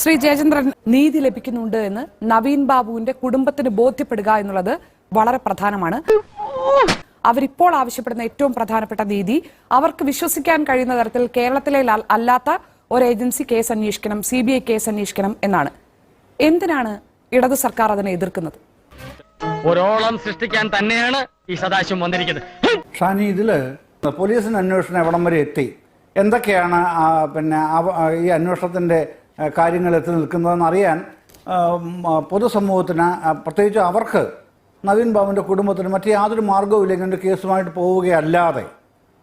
ശ്രീ ജയചന്ദ്രൻ നീതി ലഭിക്കുന്നുണ്ട് എന്ന് നവീൻ ബാബുവിന്റെ കുടുംബത്തിന് ബോധ്യപ്പെടുക എന്നുള്ളത് വളരെ പ്രധാനമാണ്. അവരിപ്പോൾ ആവശ്യപ്പെടുന്ന ഏറ്റവും പ്രധാനപ്പെട്ട നീതി അവർക്ക് വിശ്വസിക്കാൻ കഴിയുന്ന തരത്തിൽ കേരളത്തിലെ അല്ലാത്ത ഒരു ഏജൻസി കേസ് അന്വേഷിക്കണം സി ബി ഐ കേസ് അന്വേഷിക്കണം എന്നാണ്. എന്തിനാണ് ഇടതു സർക്കാർ അതിനെ എതിർക്കുന്നത്? ഒരോളം സൃഷ്ടിക്കാൻ തന്നെയാണ് ഈ സദാശിവം വന്നിരിക്കുന്നത്! ഷാനി ഇതിൽ പോലീസിന്റെ അന്വേഷണം എവിടം വരെ എത്തി? എന്തൊക്കെയാണ് പിന്നെ ഈ അന്വേഷണത്തിന്റെ കാര്യങ്ങൾ എത്തി നിൽക്കുന്നതെന്ന് അറിയാൻ പൊതുസമൂഹത്തിന് പ്രത്യേകിച്ച് അവർക്ക് നവീൻ ബാബുവിന്റെ കുടുംബത്തിന് മറ്റ് യാതൊരു മാർഗവും ഇല്ലെങ്കിൽ കേസുമായിട്ട് പോവുകയല്ലാതെ.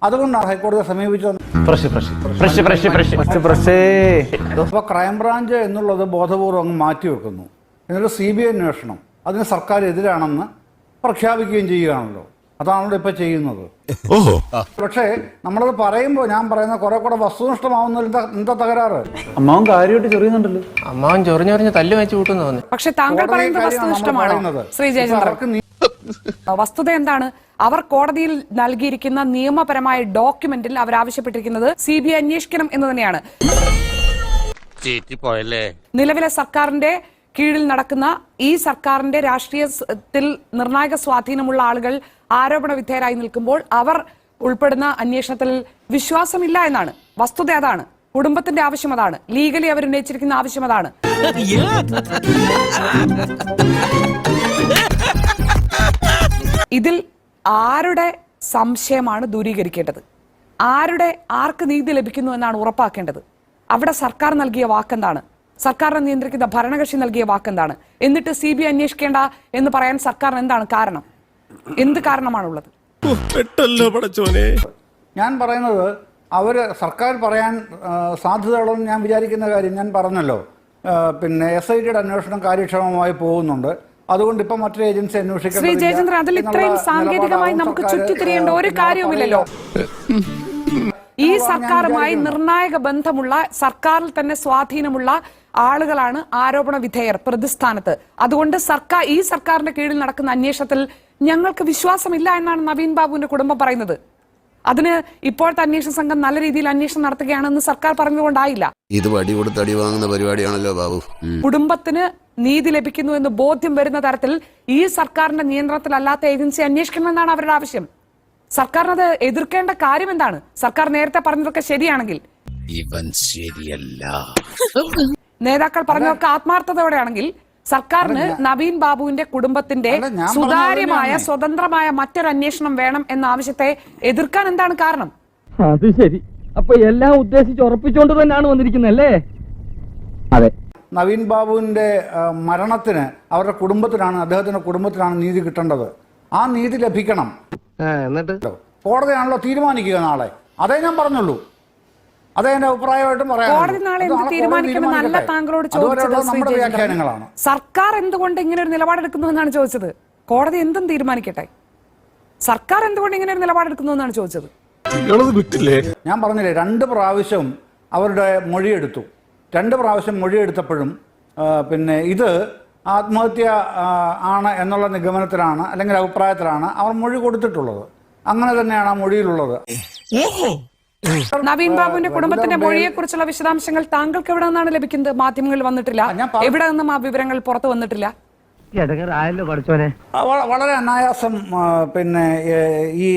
അതുകൊണ്ടാണ് ഹൈക്കോടതിയെ സമീപിച്ചത് അപ്പോൾ ക്രൈംബ്രാഞ്ച് എന്നുള്ളത് ബോധപൂർവം അങ്ങ് മാറ്റിവെക്കുന്നു എന്നിട്ട് സി ബി ഐ അന്വേഷണം അതിന് സർക്കാർ എതിരാണെന്ന് പ്രഖ്യാപിക്കുകയും ചെയ്യുകയാണല്ലോ. അതാണല്ലോ ഇപ്പൊ ചെയ്യുന്നത്. ഓഹോ. പക്ഷേ നമ്മളത് പറയുമ്പോൾ ഞാൻ പറയുന്ന കുറെ കൂടെ വസ്തുനിഷ്ഠമാവുന്നതിൽ എന്താ തകരാറ്? അമ്മാവൻ കാര്യമായിട്ട് ചെറിയുന്നുണ്ടല്ലോ. അമ്മാവൻ ചൊറിഞ്ഞൊറിഞ്ഞ് തല്ല് വെച്ച് കൂട്ടുന്നു പക്ഷെ താങ്കൾ പറയുന്നത് വസ്തുനിഷ്ഠമാണോ ശ്രീ ജയചന്ദ്രൻ? വസ്തുത എന്താണ്? അവർ കോടതിയിൽ നൽകിയിരിക്കുന്ന നിയമപരമായ ഡോക്യുമെന്റിൽ അവർ ആവശ്യപ്പെട്ടിരിക്കുന്നത് സി ബി ഐ അന്വേഷിക്കണം എന്ന് തന്നെയാണ്. നിലവിലെ സർക്കാരിന്റെ കീഴിൽ നടക്കുന്ന ഈ സർക്കാരിന്റെ രാഷ്ട്രീയത്തിൽ നിർണായക സ്വാധീനമുള്ള ആളുകൾ ആരോപണ വിധേയരായി നിൽക്കുമ്പോൾ അവർ ഉൾപ്പെടുന്ന അന്വേഷണത്തിൽ വിശ്വാസമില്ല എന്നാണ്. വസ്തുത അതാണ്. കുടുംബത്തിന്റെ ആവശ്യം അതാണ്. ലീഗലി അവർ ഉന്നയിച്ചിരിക്കുന്ന ആവശ്യം അതാണ്. ഇതിൽ ആരുടെ സംശയമാണ് ദൂരീകരിക്കേണ്ടത്? ആരുടെ ആർക്ക് നീതി ലഭിക്കുന്നു എന്നാണ് ഉറപ്പാക്കേണ്ടത്? അവിടെ സർക്കാർ നൽകിയ വാക്കെന്താണ്? സർക്കാരിനെ നിയന്ത്രിക്കുന്ന ഭരണകക്ഷി നൽകിയ വാക്കെന്താണ്? എന്നിട്ട് സി ബി ഐ അന്വേഷിക്കേണ്ട എന്ന് പറയാൻ സർക്കാർ എന്താണ് കാരണം? എന്ത് കാരണമാണുള്ളത്? ഞാൻ പറയുന്നത് അവർ സർക്കാർ പറയാൻ സാധ്യതയുള്ളതെന്ന് ഞാൻ വിചാരിക്കുന്ന കാര്യം ഞാൻ പറഞ്ഞല്ലോ. പിന്നെ എസ് ഐ ടിയുടെ അന്വേഷണം കാര്യക്ഷമമായി പോകുന്നുണ്ട്. അതുകൊണ്ട് ഇപ്പൊ മറ്റൊരു ഏജൻസി ശ്രീ അന്വേഷിക്കേണ്ടതില്ല ജയചന്ദ്രൻ അതിൽ ഇത്രയും സാങ്കേതികമായി നമുക്ക് ചുറ്റിത്തിരിയേണ്ട ഒരു കാര്യവുമില്ലല്ലോ. ഈ സർക്കാരുമായി. നിർണായക ബന്ധമുള്ള സർക്കാരിൽ തന്നെ സ്വാധീനമുള്ള ആളുകളാണ് ആരോപണ വിധേയർ പ്രതിസ്ഥാനത്ത്. അതുകൊണ്ട് സർക്കാർ ഈ സർക്കാരിന്റെ കീഴിൽ നടക്കുന്ന അന്വേഷണത്തിൽ ഞങ്ങൾക്ക് വിശ്വാസമില്ല എന്നാണ് നവീൻ ബാബുവിന്റെ കുടുംബം പറയുന്നത്. അതിന് ഇപ്പോഴത്തെ അന്വേഷണ സംഘം നല്ല രീതിയിൽ അന്വേഷണം നടത്തുകയാണെന്ന് സർക്കാർ പറഞ്ഞുകൊണ്ടായില്ല. ഇത് വടി കൊടുത്ത് അടി വാങ്ങുന്ന പരിപാടിയാണല്ലോ ബാബു. കുടുംബത്തിന് നീതി ലഭിക്കുന്നു എന്ന് ബോധ്യം വരുന്ന തരത്തിൽ ഈ സർക്കാരിന്റെ നിയന്ത്രണത്തിലല്ലാത്ത ഏജൻസി അന്വേഷിക്കണമെന്നാണ് അവരുടെ ആവശ്യം. സർക്കാരിനത് എതിർക്കേണ്ട കാര്യം എന്താണ്? സർക്കാർ നേരത്തെ പറഞ്ഞതൊക്കെ ശരിയാണെങ്കിൽ. ഇവൻ ശരിയല്ല. നേതാക്കൾ പറഞ്ഞതൊക്കെ ആത്മാർത്ഥതയോടെയാണെങ്കിൽ സർക്കാരിന് നവീൻ ബാബുവിന്റെ കുടുംബത്തിന്റെ സുതാര്യമായ സ്വതന്ത്രമായ മറ്റൊരു അന്വേഷണം വേണം എന്ന ആവശ്യത്തെ എതിർക്കാൻ എന്താണ് കാരണം? അത് ശരി. അപ്പൊ എല്ലാം ഉദ്ദേശിച്ച് ഉറപ്പിച്ചുകൊണ്ട് തന്നെയാണ് വന്നിരിക്കുന്നല്ലേ അല്ലേ? അതെ. നവീൻ ബാബുവിന്റെ മരണത്തിന് അവരുടെ കുടുംബത്തിനാണ് അദ്ദേഹത്തിന്റെ കുടുംബത്തിനാണ് നീതി കിട്ടേണ്ടത്. ആ നീതി ലഭിക്കണം. എന്നിട്ട്? കോടതിയാണല്ലോ തീരുമാനിക്കുക നാളെ. അതേ ഞാൻ പറഞ്ഞുള്ളൂ. അതേ എന്റെ അഭിപ്രായമായിട്ടും പറയാം. സർക്കാർ എന്തുകൊണ്ട് ഇങ്ങനെ ഒരു നിലപാടെടുക്കുന്നു എന്നാണ് ചോദിച്ചത്? കോടതി എന്തും തീരുമാനിക്കട്ടെ. സർക്കാർ എന്തുകൊണ്ട് ഇങ്ങനെ ഒരു നിലപാടെടുക്കുന്നു എന്നാണ് ചോദിച്ചത്? ഞാൻ പറഞ്ഞില്ലേ രണ്ട് പ്രാവശ്യം അവരുടെ മൊഴിയെടുത്തു. രണ്ട് പ്രാവശ്യം മൊഴിയെടുത്തപ്പോഴും പിന്നെ ഇത് ആത്മഹത്യ ആണ് എന്നുള്ള നിഗമനത്തിലാണ് അല്ലെങ്കിൽ അഭിപ്രായത്തിലാണ് അവർ മൊഴി കൊടുത്തിട്ടുള്ളത്. അങ്ങനെ തന്നെയാണ് ആ മൊഴിയിലുള്ളത്. നവീൻ ബാബുവിന്റെ കുടുംബത്തിന്റെ മൊഴിയെ കുറിച്ചുള്ള വിശദാംശങ്ങൾ താങ്കൾക്ക് എവിടെ നിന്നാണ് ലഭിക്കുന്നത്? മാധ്യമങ്ങളിൽ വന്നിട്ടില്ല. എവിടെ നിന്നും ആ വിവരങ്ങൾ പുറത്തു വന്നിട്ടില്ല? ആയല്ലോ പഠിച്ചോനെ വളരെ അനായാസം പിന്നെ ഈ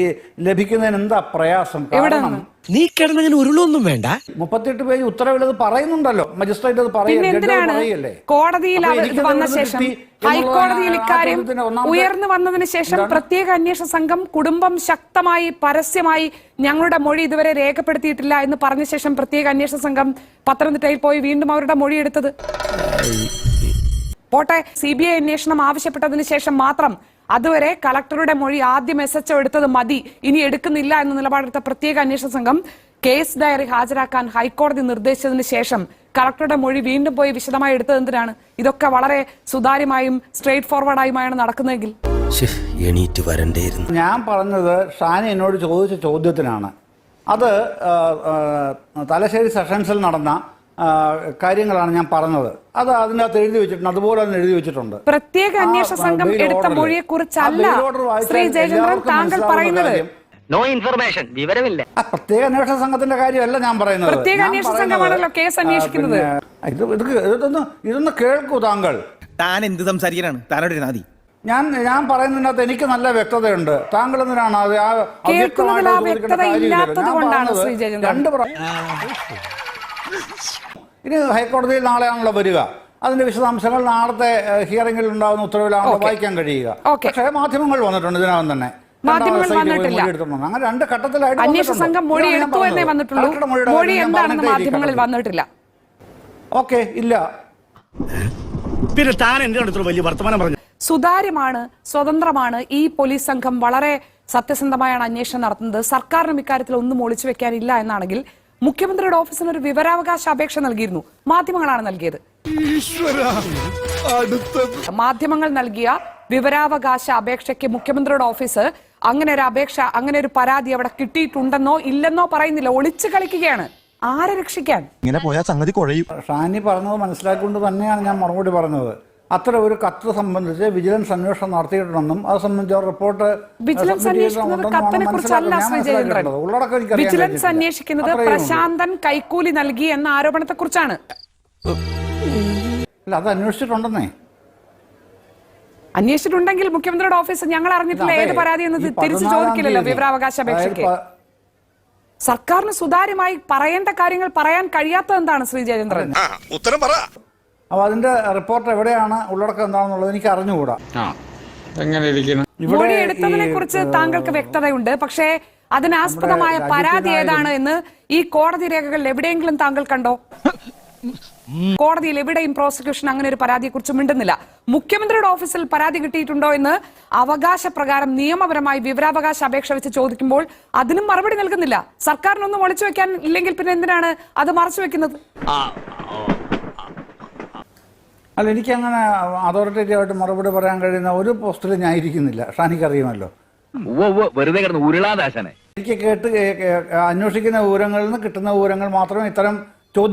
ലഭിക്കുന്നതിന് എന്താ പ്രയാസം? കാരണം? നീ കിടന്നങ്ങനെ ഉരുളൊന്നും വേണ്ട. മുപ്പത്തിയെട്ട് പേജ് ഉത്തരവിൽ അത് പറയുന്നുണ്ടല്ലോ. മജിസ്ട്രേറ്റ് അത് പറയല്ലേ? കോടതിയിൽ വന്ന ശേഷം ഹൈക്കോടതിയിൽ ഇക്കാര്യം ഉയർന്നു വന്നതിന് ശേഷം? പ്രത്യേക അന്വേഷണ സംഘം കുടുംബം ശക്തമായി പരസ്യമായി ഞങ്ങളുടെ മൊഴി ഇതുവരെ രേഖപ്പെടുത്തിയിട്ടില്ല എന്ന് പറഞ്ഞ ശേഷം പ്രത്യേക അന്വേഷണ സംഘം പത്തനംതിട്ടയിൽ പോയി വീണ്ടും അവരുടെ മൊഴി എടുത്തത്. പോട്ടെ സി ബി ഐ അന്വേഷണം ആവശ്യപ്പെട്ടതിന് ശേഷം മാത്രം അതുവരെ കളക്ടറുടെ മൊഴി ആദ്യം എസ് എച്ച് എടുത്തത് മതി ഇനി എടുക്കുന്നില്ല എന്ന നിലപാടെടുത്ത പ്രത്യേക അന്വേഷണ സംഘം കേസ് ഡയറി ഹാജരാക്കാൻ ഹൈക്കോടതി നിർദ്ദേശിച്ചതിന് ശേഷം കളക്ടറുടെ മൊഴി വീണ്ടും പോയി വിശദമായി എടുത്തത് എന്തിനാണ്? ഇതൊക്കെ വളരെ സുതാര്യമായും സ്ട്രേറ്റ് ഫോർവേഡായുമാണ് നടക്കുന്നതെങ്കിൽ. എണീറ്റ് വരണ്ടേയിരുന്നു. ഞാൻ പറഞ്ഞത് ഷാനി എന്നോട് ചോദിച്ച ചോദ്യത്തിനാണ്. അത് തലശ്ശേരി സെഷൻസിൽ നടന്ന കാര്യങ്ങളാണ് ഞാൻ പറഞ്ഞത്. അത് അതിനകത്ത് എഴുതി വെച്ചിട്ടുണ്ട് അതുപോലെ തന്നെ എഴുതി വെച്ചിട്ടുണ്ട്. പ്രത്യേക അന്വേഷണ സംഘം എടുത്ത. മൊഴിയെ കുറിച്ചല്ല ശ്രീ ജയചന്ദ്രൻ താങ്കൾ പറയുന്നത്. നോ ഇൻഫർമേഷൻ വിവരമില്ല. ആ പ്രത്യേക അന്വേഷണ സംഘത്തിന്റെ കാര്യമല്ല ഞാൻ പറയുന്നത്. പ്രത്യേക അന്വേഷണ സംഘമാണല്ലോ കേസ് അന്വേഷിക്കുന്നത്. ഇത് ഇത് ഇതൊന്ന് ഇതൊന്ന് കേൾക്കൂ താങ്കൾ. താൻ എന്ത് സംസാരിക്കാനാണ്? താനോട് നാദി ഞാൻ ഞാൻ പറയുന്നതിനകത്ത് എനിക്ക് നല്ല വ്യക്തതയുണ്ട്. താങ്കൾ എന്തിനാണ് അത് ആ രണ്ട് അവ്യക്തമായിട്ട് ചോദിക്കേണ്ട വ്യക്തത കാര്യമില്ലല്ലോ. ഇല്ലാത്തത് ഞാൻ കൊണ്ടാണ് പറഞ്ഞത് ശ്രീ ജയചന്ദ്രൻ. രണ്ട് പ്ര- ഇനി ഹൈക്കോടതിയിൽ നാളെയാണല്ലോ വരിക. അതിന്റെ വിശദാംശങ്ങൾ നാളത്തെ ഹിയറിംഗിൽ ഉണ്ടാകുന്ന ഉത്തരവിലാണല്ലോ. വായിക്കാൻ കഴിയുക. പക്ഷേ മാധ്യമങ്ങൾ വന്നിട്ടുണ്ട് ഇതിനകം തന്നെ. മാധ്യമങ്ങൾ വന്നിട്ടില്ല. അങ്ങനെ രണ്ട് ഘട്ടത്തിലായിട്ട് അന്വേഷണ സംഘം മൊഴി ഇതാണ് എടുത്തു എന്നേ വന്നിട്ടുള്ളൂ. മൊഴി എന്താണെന്ന് മാധ്യമങ്ങളിൽ വന്നിട്ടില്ല. ഓക്കെ ഇല്ല. പിന്നെ താൻ വലിയ വർത്തമാനം പറഞ്ഞു. സുതാര്യമാണ് സ്വതന്ത്രമാണ് ഈ പോലീസ് സംഘം വളരെ സത്യസന്ധമായാണ് അന്വേഷണം നടത്തുന്നത്. സർക്കാരിനും ഇക്കാര്യത്തിൽ ഒന്നും ഒളിച്ചു വെക്കാനില്ല എന്നാണെങ്കിൽ മുഖ്യമന്ത്രിയുടെ ഓഫീസിന് ഒരു വിവരാവകാശ അപേക്ഷ നൽകിയിരുന്നു. മാധ്യമങ്ങളാണ് നൽകിയത്. മാധ്യമങ്ങൾ നൽകിയ വിവരാവകാശ അപേക്ഷയ്ക്ക് മുഖ്യമന്ത്രിയുടെ ഓഫീസ് അങ്ങനെ ഒരു അപേക്ഷ അങ്ങനെ ഒരു പരാതി അവിടെ കിട്ടിയിട്ടുണ്ടെന്നോ ഇല്ലെന്നോ പറയുന്നില്ല. ഒളിച്ചു കളിക്കുകയാണ്. ആരെ രക്ഷിക്കാൻ? ഇങ്ങനെ പോയാൽ സംഗതി കുഴയും. ഷാനി പറഞ്ഞത് മനസ്സിലാക്കിക്കൊണ്ട് തന്നെയാണ് ഞാൻ മറുപടി പറഞ്ഞത്. അത്ര ഒരു കത്ത് സംബന്ധിച്ച് വിജിലൻസ് അന്വേഷണം നടത്തിയിട്ടുണ്ടെന്നും അത് സംബന്ധിച്ച് റിപ്പോർട്ട് വിജിലൻസ് അന്വേഷിക്കുന്നത് വിജിലൻസ്. അന്വേഷിക്കുന്നത് പ്രശാന്തൻ കൈക്കൂലി നൽകി എന്ന ആരോപണത്തെ കുറിച്ചാണ് അല്ല അത് അന്വേഷിച്ചിട്ടുണ്ടെന്നേ. അന്വേഷിച്ചിട്ടുണ്ടെങ്കിൽ മുഖ്യമന്ത്രിയുടെ ഓഫീസ് ഞങ്ങൾ അറിഞ്ഞിട്ടില്ല ഏത് പരാതി എന്ന് തിരിച്ചു ചോദിക്കില്ലല്ലോ വിവരാവകാശ അപേക്ഷയ്ക്ക്. സർക്കാരിന് സുതാര്യമായി പറയേണ്ട കാര്യങ്ങൾ പറയാൻ കഴിയാത്തത് എന്താണ് ശ്രീ ജയചന്ദ്രൻ? ഉത്തരം പറ. അപ്പൊ അതിന്റെ റിപ്പോർട്ട് എവിടെയാണ് ഉള്ളടക്കം എന്താണെന്നുള്ളത് എനിക്ക് അറിഞ്ഞുകൂടാ. മൊഴി എടുത്തതിനെ കുറിച്ച് താങ്കൾക്ക് വ്യക്തതയുണ്ട്. പക്ഷേ അതിനാസ്പദമായ പരാതി ഏതാണ് എന്ന് ഈ കോടതി രേഖകളിൽ എവിടെയെങ്കിലും താങ്കൾ കണ്ടോ? കോടതിയിൽ എവിടെയും പ്രോസിക്യൂഷൻ അങ്ങനെ ഒരു പരാതിയെ കുറിച്ച് മിണ്ടുന്നില്ല. മുഖ്യമന്ത്രിയുടെ ഓഫീസിൽ പരാതി കിട്ടിയിട്ടുണ്ടോ എന്ന് അവകാശ പ്രകാരം നിയമപരമായി വിവരാവകാശ അപേക്ഷ വെച്ച് ചോദിക്കുമ്പോൾ അതിനും മറുപടി നൽകുന്നില്ല. സർക്കാരിനൊന്നും ഒളിച്ചു വെക്കാൻ ഇല്ലെങ്കിൽ പിന്നെ എന്തിനാണ് അത് മറച്ചു വെക്കുന്നത്? അല്ല എനിക്ക് അങ്ങനെ അതോറിറ്റേറ്റീവ് ആയിട്ട് മറുപടി പറയാൻ കഴിയുന്ന ഒരു പോസ്റ്റിൽ ഞാൻ ഇരിക്കുന്നില്ല. ഷാനിക്ക് അറിയുമല്ലോ. വെറുതെ കിടന്ന് ഉരുളാദാശനെ. എനിക്ക് കേട്ട് അന്വേഷിക്കുന്ന വിവരങ്ങളിൽ നിന്ന് കിട്ടുന്ന വിവരങ്ങൾ മാത്രമേ ഇത്തരം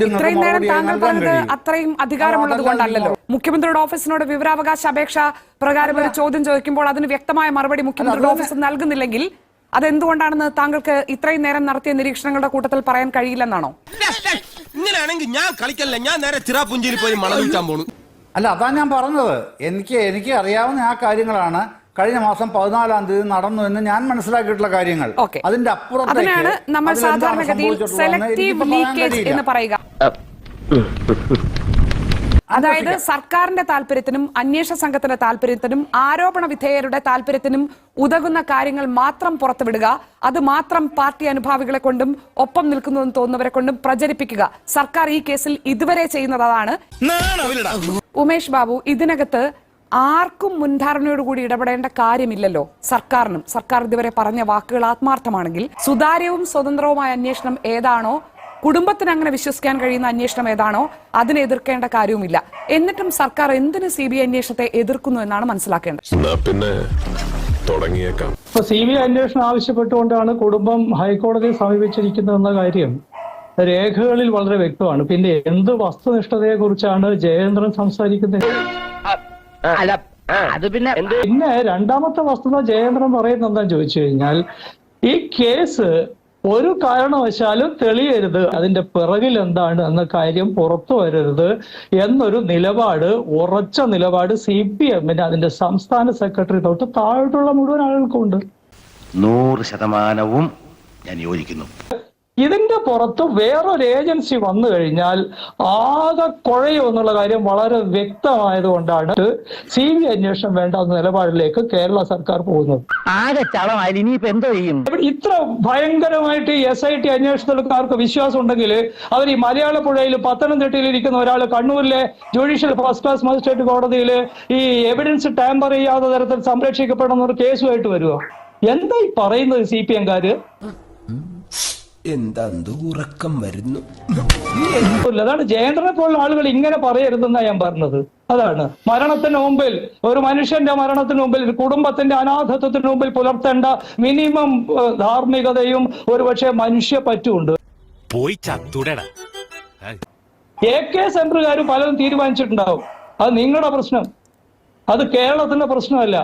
ഇത്രയും നേരം താങ്കൾ പറഞ്ഞത് അത്രയും അധികാരമുള്ളത് കൊണ്ടല്ലോ മുഖ്യമന്ത്രിയുടെ ഓഫീസിനോട് വിവരാവകാശ അപേക്ഷ പ്രകാരം ഒരു ചോദ്യം ചോദിക്കുമ്പോൾ അതിന് വ്യക്തമായ മറുപടി മുഖ്യമന്ത്രിയുടെ ഓഫീസ് നൽകുന്നില്ലെങ്കിൽ അതെന്തുകൊണ്ടാണെന്ന് താങ്കൾക്ക് ഇത്രയും നേരം നടത്തിയ നിരീക്ഷണങ്ങളുടെ കൂട്ടത്തിൽ പറയാൻ കഴിയില്ലെന്നാണോ? ഇങ്ങനെയാണെങ്കിൽ ഞാൻ കളിക്കല്ല? ഞാൻ നേരെ ചിറാപുഞ്ചിയിൽ പോയി മണം വിൽക്കാൻ പോണു. അല്ല അതാ ഞാൻ പറഞ്ഞത്. എനിക്ക് എനിക്ക് അറിയാവുന്ന ആ കാര്യങ്ങളാണ് കഴിഞ്ഞ മാസം പതിനാലാം തീയതി നടന്നു എന്ന് ഞാൻ മനസ്സിലാക്കിയിട്ടുള്ള കാര്യങ്ങൾ. അതിന്റെ അപ്പുറത്തേക്ക് നമ്മൾ അതിലെന്താണ് സാധാരണഗതിയിൽ സെലക്ടീവ് ലീക്കേജ് എന്ന് പറയുക. അതായത് സർക്കാരിന്റെ താല്പര്യത്തിനും അന്വേഷണ സംഘത്തിന്റെ താല്പര്യത്തിനും ആരോപണ വിധേയരുടെ താല്പര്യത്തിനും ഉതകുന്ന കാര്യങ്ങൾ മാത്രം പുറത്തുവിടുക. അത് മാത്രം പാർട്ടി അനുഭാവികളെ കൊണ്ടും ഒപ്പം നിൽക്കുന്നുവെന്ന് തോന്നുന്നവരെ കൊണ്ടും പ്രചരിപ്പിക്കുക. സർക്കാർ ഈ കേസിൽ ഇതുവരെ ചെയ്യുന്നത് അതാണ്. ഉമേഷ് ബാബു ഇതിനകത്ത് ആർക്കും മുൻധാരണയോടുകൂടി ഇടപെടേണ്ട കാര്യമില്ലല്ലോ. സർക്കാരിനും സർക്കാർ ഇതുവരെ പറഞ്ഞ വാക്കുകൾ ആത്മാർത്ഥമാണെങ്കിൽ സുതാര്യവും സ്വതന്ത്രവുമായ അന്വേഷണം ഏതാണോ കുടുംബത്തിന് അങ്ങനെ വിശ്വസിക്കാൻ കഴിയുന്ന അന്വേഷണം ഏതാണോ അതിനെ എതിർക്കേണ്ട കാര്യവുമില്ല. എന്നിട്ടും സർക്കാർ എന്തിന് സി ബി ഐ അന്വേഷണത്തെ എതിർക്കുന്നു എന്നാണ് മനസ്സിലാക്കേണ്ടത്. പിന്നെ തുടങ്ങിയേക്കാം. സി ബി ഐ അന്വേഷണം ആവശ്യപ്പെട്ടുകൊണ്ടാണ് കുടുംബം ഹൈക്കോടതിയെ സമീപിച്ചിരിക്കുന്നതെന്ന കാര്യം. രേഖകളിൽ വളരെ വ്യക്തമാണ്. പിന്നെ എന്ത് വസ്തുനിഷ്ഠതയെ കുറിച്ചാണ് ജയേന്ദ്രൻ സംസാരിക്കുന്നത്? പിന്നെ പിന്നെ രണ്ടാമത്തെ വസ്തുത ജയേന്ദ്രൻ പറയുന്നത് എന്താ ചോദിച്ചു കഴിഞ്ഞാൽ ഈ കേസ് ഒരു കാരണവശാലും തെളിയരുത്. അതിന്റെ പിറകിൽ എന്താണ് എന്ന കാര്യം പുറത്തു വരരുത് എന്നൊരു നിലപാട് ഉറച്ച നിലപാട് സി പി എമ്മിന് അതിന്റെ സംസ്ഥാന സെക്രട്ടറി തൊട്ട് താഴോട്ടുള്ള മുഴുവൻ ആളുകൾക്കുണ്ട് നൂറ് ശതമാനവും ഞാൻ യോജിക്കുന്നു. ഇതിന്റെ പുറത്ത് വേറൊരു ഏജൻസി വന്നു കഴിഞ്ഞാൽ ആകെ കുഴയും എന്നുള്ള കാര്യം വളരെ വ്യക്തമായതുകൊണ്ടാണ് സി ബി അന്വേഷണം വേണ്ട എന്ന നിലപാടിലേക്ക് കേരള സർക്കാർ പോകുന്നത്. ആകെ ചളമായാലും ഇനിയിപ്പോ എന്തോ ചെയ്യും? ഇത്ര ഭയങ്കരമായിട്ട് എസ് ഐ ടി അന്വേഷണത്തിൽക്കാർക്ക് വിശ്വാസം ഉണ്ടെങ്കിൽ അവർ ഈ മലയാള പുഴയിൽ പത്തനംതിട്ടയിൽ ഇരിക്കുന്ന ഒരാൾ കണ്ണൂരിലെ ജുഡീഷ്യൽ ഫസ്റ്റ് ക്ലാസ് മജിസ്ട്രേറ്റ് കോടതിയിൽ ഈ എവിഡൻസ് ടാമ്പർ ചെയ്യാത്ത തരത്തിൽ സംരക്ഷിക്കപ്പെടുന്ന ഒരു കേസുമായിട്ട് വരുമോ എന്താ ഈ പറയുന്നത് സി പി എംകാര് എന്താ ഉറക്കം വരുന്നു. അതാണ് ജയേന്ദ്രനെ പോലുള്ള ആളുകൾ ഇങ്ങനെ പറയരുതെന്നാ ഞാൻ പറഞ്ഞത്. അതാണ്. മരണത്തിന് മുമ്പിൽ ഒരു മനുഷ്യന്റെ മരണത്തിന് മുമ്പിൽ ഒരു കുടുംബത്തിന്റെ അനാഥത്വത്തിന് മുമ്പിൽ പുലർത്തേണ്ട മിനിമം ധാർമ്മികതയും ഒരുപക്ഷെ മനുഷ്യ പറ്റുമുണ്ട്. പോയി ചത്തുടടാ എ കെ സെന്ററുകാർ പലതും തീരുമാനിച്ചിട്ടുണ്ടാവും. അത് നിങ്ങളുടെ പ്രശ്നം. അത് കേരളത്തിന്റെ പ്രശ്നമല്ല.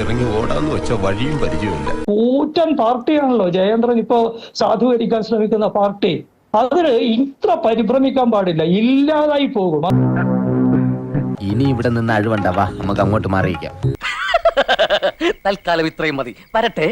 ഇറങ്ങി ഓടാന്ന് വെച്ച വഴിയും പരിചയമില്ല കൂറ്റൻ പാർട്ടിയാണല്ലോ ജയേന്ദ്രൻ ഇപ്പോ സാധൂകരിക്കാൻ ശ്രമിക്കുന്ന പാർട്ടി. അതിന് ഇത്ര പരിഭ്രമിക്കാൻ പാടില്ല. ഇല്ലാതായി പോകും. ഇനി ഇവിടെ നിന്ന് അഴിവണ്ടാവാ നമുക്ക് അങ്ങോട്ട് മാറിയിക്കാം തൽക്കാലം ഇത്രയും മതി. വരട്ടെ.